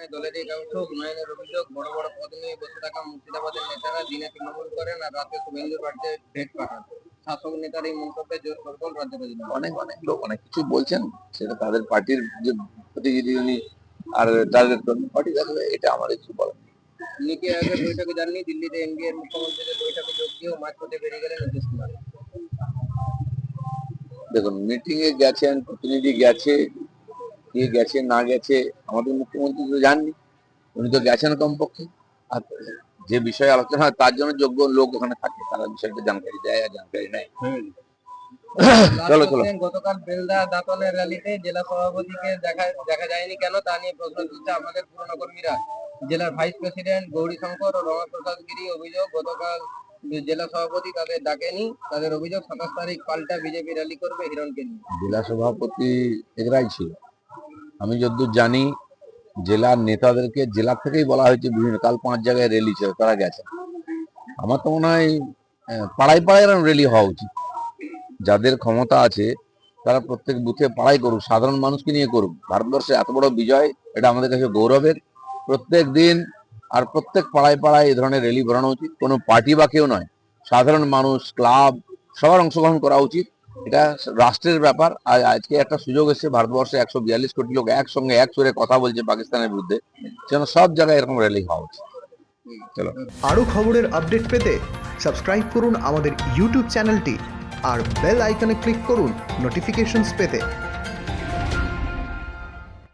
উন্নয়নের অভিযোগ বড় বড় পদ নিয়ে বসে থাকা মুর্শিদাবাদের নেতারা দিনে তৃণমূল করেন আর রাতে শুভেন্দুর বাড়িতে ভেট পাঠান। শাসক নেতার এই মন্তব্যে জোর সরগোল রাজ্য অনেক অনেক লোক অনেক কিছু বলছেন সেটা তাদের পার্টির যে প্রতিনিধি উনি আর টার্গেট করবেন পার্টি দেখবে এটা আমার কিছু বলার নেই। নীতি আয়োগের বৈঠকে যাননি? দিল্লিতে মুখ্যমন্ত্রীদের বৈঠকে যোগ দিয়েও মাঝপথে বেরিয়ে গেলেন নীতিশ কুমার। দেখুন মিটিং এ গেছেন প্রতিনিধি গেছে কে গেছে না গেছে আমাদের মুখ্যমন্ত্রী তো জাননি উনি তো গেছেন কমপক্ষে। আর যে বিষয়ে আলোচনা হয় তার জন্য যোগ্য লোক ওখানে থাকে তারা বিষয়টা জানকারি দেয় আর জানকারি নেয়। চলো, চলো। গতকাল বেলদা দাঁতনের র্যালিতে জেলা সভাপতিকে দেখা দেখা যায়নি কেন তা নিয়ে প্রশ্ন তুলছে আমাদের পুরনো কর্মীরা। জেলার ভাইস প্রেসিডেন্ট গৌরী শঙ্কর ও রমাপ্রসাদ গিরি অভিযোগ গতকাল জেলা সভাপতি তাদের ডাকেনি তাদের অভিযোগ সাতাশ তারিখ পাল্টা বিজেপি র্যালি করবে হিরণকে নিয়ে। জেলা সভাপতি এগরাই ছিল। আমি যতদূর জানি, জেলার নেতাদেরকে জেলা থেকেই বলা হয়েছে বিভিন্ন, কাল পাঁচ জায়গায় র্যালি ছিল, তারা গেছে। আমার তো মনে হয় পাড়ায় পাড়ায় এরকম র্যালি হওয়া উচিত। যাদের ক্ষমতা আছে, তারা প্রত্যেক বুথে পাড়াই করুক, সাধারণ মানুষকে নিয়ে করুক। ভারতবর্ষে এত বড় বিজয়, এটা আমাদের কাছে গৌরবের। প্রত্যেক দিন আর প্রত্যেক পাড়ায় পাড়ায় এই ধরনের র্যালি বেরোনো উচিত। কোনো পার্টি বা কেউ নয়, সাধারণ মানুষ ক্লাব সবার অংশগ্রহণ করা উচিত। এটা রাষ্ট্রের ব্যাপার। আর আজকে একটা সুযোগ এসেছে, ভারতবর্ষে একশো বিয়াল্লিশ কোটি লোক একসঙ্গে এক সুরে কথা বলছে পাকিস্তানের বিরুদ্ধে। যেন সব জায়গায় এরকম র্যালি হওয়া উচিত। চলো। আরও খবরের আপডেট পেতে সাবস্ক্রাইব করুন আমাদের ইউটিউব চ্যানেলটি আর বেল আইকনে ক্লিক করুন নোটিফিকেশনস পেতে।